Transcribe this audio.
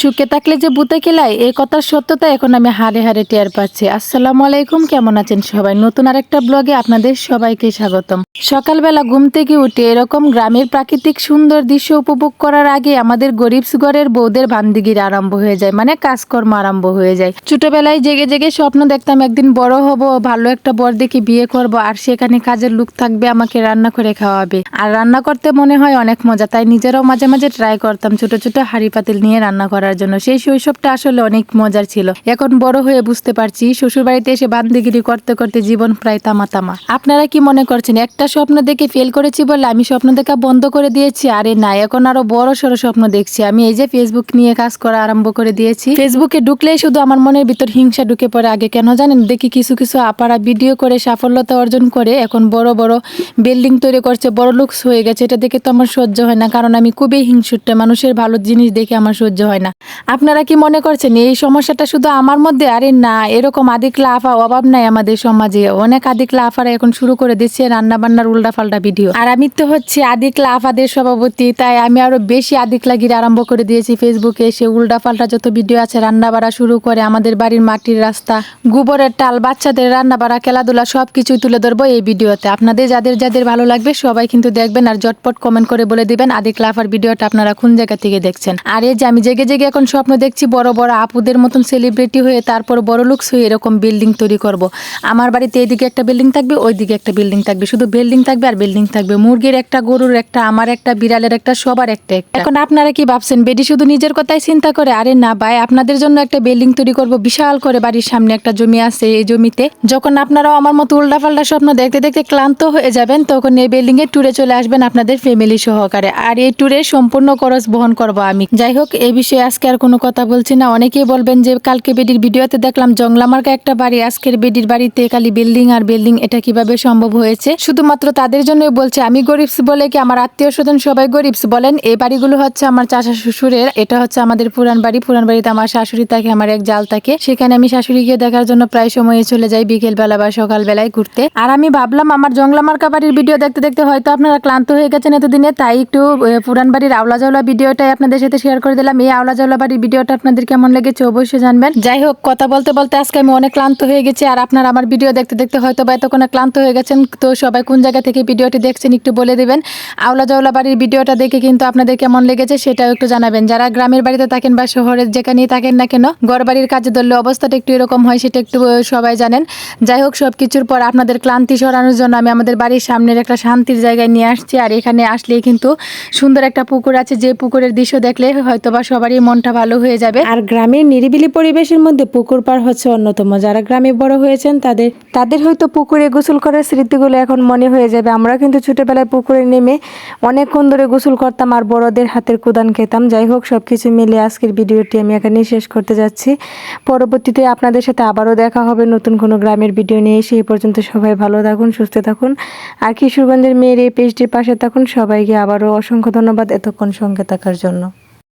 সুখে থাকলে যে বুতে খেলায় এই কথার সত্যতা এখন আমি হারে হারে টের পাচ্ছি। আসসালামু আলাইকুম, কেমন আছেন সবাই? নতুন আরেকটা ব্লগে আপনাদের সবাইকে স্বাগতম। সকালবেলা ঘুম থেকে উঠে এরকম গ্রামের প্রাকৃতিক সুন্দর দৃশ্য উপভোগ করার আগে আমাদের গরিব ঘরের বউদের ভান্দিগির আরম্ভ হয়ে যায় মানে কাজকর্ম আরম্ভ হয়ে যায়। ছোটবেলায় জেগে জেগে স্বপ্ন দেখতাম, একদিন বড় হব, ভালো একটা বর দেখে বিয়ে করব, আর সেখানে কাজের লোক থাকবে, আমাকে রান্না করে খাওয়াবে। আর রান্না করতে মনে হয় অনেক মজা, তাই নিজেরাও মাঝে মাঝে ট্রাই করতাম, ছোট ছোট হাড়ি পাতিল নিয়ে রান্না করার জন্য। সেই শৈশবটা আসলে অনেক মজার ছিল। এখন বড় হয়ে বুঝতে পারছি শ্বশুর বাড়িতে এসে বান্দিগিরি করতে করতে জীবন প্রায় তামা তামা আপনারা কি মনে করছেন, একটা স্বপ্ন দেখে ফেল করেছি বলে আমি স্বপ্ন দেখা বন্ধ করে দিয়েছি? আরে না, এখন আরও বড় সড়ো স্বপ্ন দেখছি। আমি এই যে ফেসবুক নিয়ে কাজ করা আরম্ভ করে দিয়েছি। ফেসবুকে ঢুকলেই শুধু আমার মনের ভিতর হিংসা ঢুকে পড়ে। আগে কেন জানেন, দেখি কিছু কিছু আপারা ভিডিও করে সাফল্যতা অর্জন করে এখন বড় বড় বিল্ডিং তৈরি করছে, বড় লুকস হয়ে গেছে। এটা দেখে তো আমার সহ্য হয় না, কারণ আমি খুবই হিংসুটে মানুষের ভালো জিনিস দেখে আমার সহ্য হয় না। আপনারা কি মনে করছেন, এই সমস্যাটা শুধু আমার মধ্যে? আরে না, এরকম আদিকলা লাফা, অভাব নাই আমাদের সমাজে। অনেক আদিকলা লাফারা এখন শুরু করে দিচ্ছে রান্না বান্নার উল্টা পাল্টা ভিডিও। আর আমি তো হচ্ছে আদিকলা লাফাদের সভাপতি, তাই আমি আরও বেশি আদিকলা গিরে আরম্ভ করে দিয়েছি ফেসবুকে। এসে উল্টা পাল্টা যত ভিডিও আছে রান্না বাড়া শুরু করে আমাদের বাড়ির মাটির রাস্তা। গোবরের টাল, বাচ্চাদের রান্না বাড়া খেলাধুলা সব কিছুই তুলে ধরবো এই ভিডিওতে। আপনাদের যাদের যাদের ভালো লাগবে, সবাই কিন্তু দেখবেন আর জটপট কমেন্ট করে বলে দিবেন আদিকলা আফার ভিডিওটা আপনারা কোন জায়গা থেকে দেখছেন। আর এই যে আমি জেগে জেগে এখন স্বপ্ন দেখছি বড় বড় আপুদের মতন সেলিব্রিটি হয়ে, তারপর বড় লুকস হয়ে এরকম বিল্ডিং তৈরি করব। আমার বাড়িতে এইদিকে একটা বিল্ডিং থাকবে, ওইদিকে একটা বিল্ডিং থাকবে। শুধু বিল্ডিং থাকবে আর বিল্ডিং থাকবে। মুরগির একটা, গরুর একটা, আমার একটা, বিড়ালের একটা, সবার একটা এখন আপনারা কি ভাবছেন বেডি শুধু নিজের কথাই চিন্তা করে? আরে না ভাই, আপনাদের জন্য একটা বিল্ডিং তৈরি করব, বিশাল করে বাড়ির সামনে একটা জমি আছে এই জমিতে। যখন আপনারাও আমার মতো উল্টাপাল্টা স্বপ্ন দেখতে দেখতে ক্লান্ত হয়ে যাবেন, তখন এই বিল্ডিং এ ট্যুরে চলে আসবেন আপনাদের ফ্যামিলি সহকারে। আর এই ট্যুরে সম্পূর্ণ খরচ বহন করব আমি। যাই হোক, এই বিষয়ে আজকে আর কোনো কথা বলছি না। অনেকেই বলবেন যে কালকে বেডির ভিডিওতে দেখলাম জংলামার্কা একটা বাড়ি, আজকের বেডির বাড়িতে খালি বিল্ডিং আর বিল্ডিং, এটা কীভাবে সম্ভব হয়েছে? শুধুমাত্র তাদের জন্যই বলছে, আমি গরিবস বলে কি আমার আত্মীয় স্বজন সবাই গরিবস বলেন, এই বাড়িগুলো হচ্ছে আমার চাচা শ্বশুরের, এটা হচ্ছে আমাদের পুরান বাড়ি। পুরান বাড়িতে আমার শাশুড়ি থাকে, আমার এক জাল থাকে। সেখানে আমি শাশুড়িকে দেখার জন্য প্রায় সময় চলে যাই বিকেল বেলা বা সকাল বেলায় ঘুরতে। আর আমি ভাবলাম, আমার জংলামার্কা বাড়ির ভিডিও দেখতে দেখতে হয়তো আপনারা ক্লান্ত হয়ে গেছেন এতদিনে, তাই একটু পুরান বাড়ির আওলা জাওলা ভিডিওটাই আপনাদের সাথে শেয়ার করে দিলাম। এই আওলা বাড়ির ভিডিওটা আপনাদের কেমন লেগেছে অবশ্যই জানবেন। যাই হোক, কথা বলতে বলতে আজকে আমি অনেক ক্লান্ত হয়ে গেছি, আর আপনারা আমার ভিডিও দেখতে দেখতে হয়তো বা এতক্ষণে ক্লান্ত হয়ে গেছেন। তো সবাই কোন জায়গা থেকে ভিডিওটি দেখছেন একটু বলে দেবেন। আওলা জাওলা বাড়ির ভিডিওটা দেখে কিন্তু আপনাদের কেমন লেগেছে সেটাও একটু জানাবেন। যারা গ্রামের বাড়িতে থাকেন বা শহরের যেখানেই থাকেন না কেন ঘর বাড়ির কাজে ধরলে অবস্থাটা একটু এরকম হয় সেটা একটু সবাই জানেন। যাই হোক সব কিছুর পর আপনাদের ক্লান্তি সরানোর জন্য আমি আমাদের বাড়ির সামনের একটা শান্তির জায়গায় নিয়ে আসছি, আর এখানে আসলেই কিন্তু সুন্দর একটা পুকুর আছে। যে পুকুরের দৃশ্য দেখলে হয়তো বা সবারই মনটা ভালো হয়ে যাবে। আর গ্রামের নিরিবিলি পরিবেশের মধ্যে পুকুর পার হচ্ছে অন্যতম। যারা গ্রামে বড় হয়েছেন, তাদের তাদের হয়তো পুকুরে গোসল করার স্মৃতিগুলো এখন মনে হয়ে যাবে। আমরা কিন্তু ছোটবেলায় পুকুরে নেমে অনেকক্ষণ ধরে গোসল করতাম আর বড়দের হাতের কুদান খেতাম। যাই হোক সব কিছু মিলে আজকের ভিডিওটি আমি এখানেই শেষ করতে যাচ্ছি। পরবর্তীতে আপনাদের সাথে আবারও দেখা হবে নতুন কোনো গ্রামের ভিডিও নিয়ে। সেই পর্যন্ত সবাই ভালো থাকুন, সুস্থ থাকুন। আর কিশোরগঞ্জের মেয়ের এই পেজটির পাশে থাকুন। সবাইকে আবারও অসংখ্য ধন্যবাদ এতক্ষণ সঙ্গে থাকার জন্য।